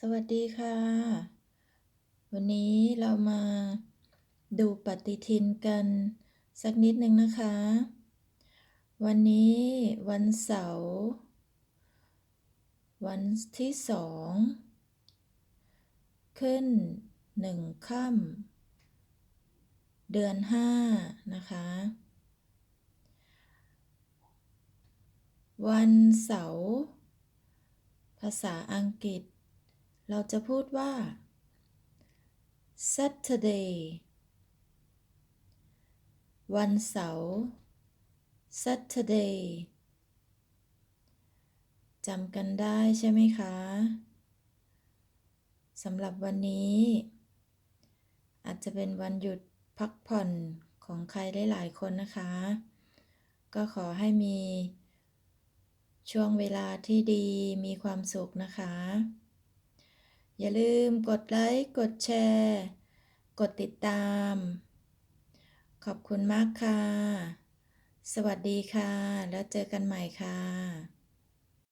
สวัสดีค่ะ วันนี้เรามาดูปฏิทินกันสักนิดหนึ่งนะคะ วันนี้วันเสาร์วันที่สองขึ้นหนึ่งค่ำเดือนห้านะคะ วันเสาร์ภาษาอังกฤษ เราจะพูดว่า Saturday วันเสาร์ Saturday จำกันได้ใช่ไหมคะสำหรับวันนี้ อาจจะเป็นวันหยุดพักผ่อนของใครหลายๆคนนะคะ ก็ขอให้มีช่วงเวลาที่ดีมีความสุขนะคะ อย่าลืมกดไลค์ กดแชร์ กดติดตาม ขอบคุณมากค่ะ สวัสดีค่ะ แล้วเจอกันใหม่ค่ะ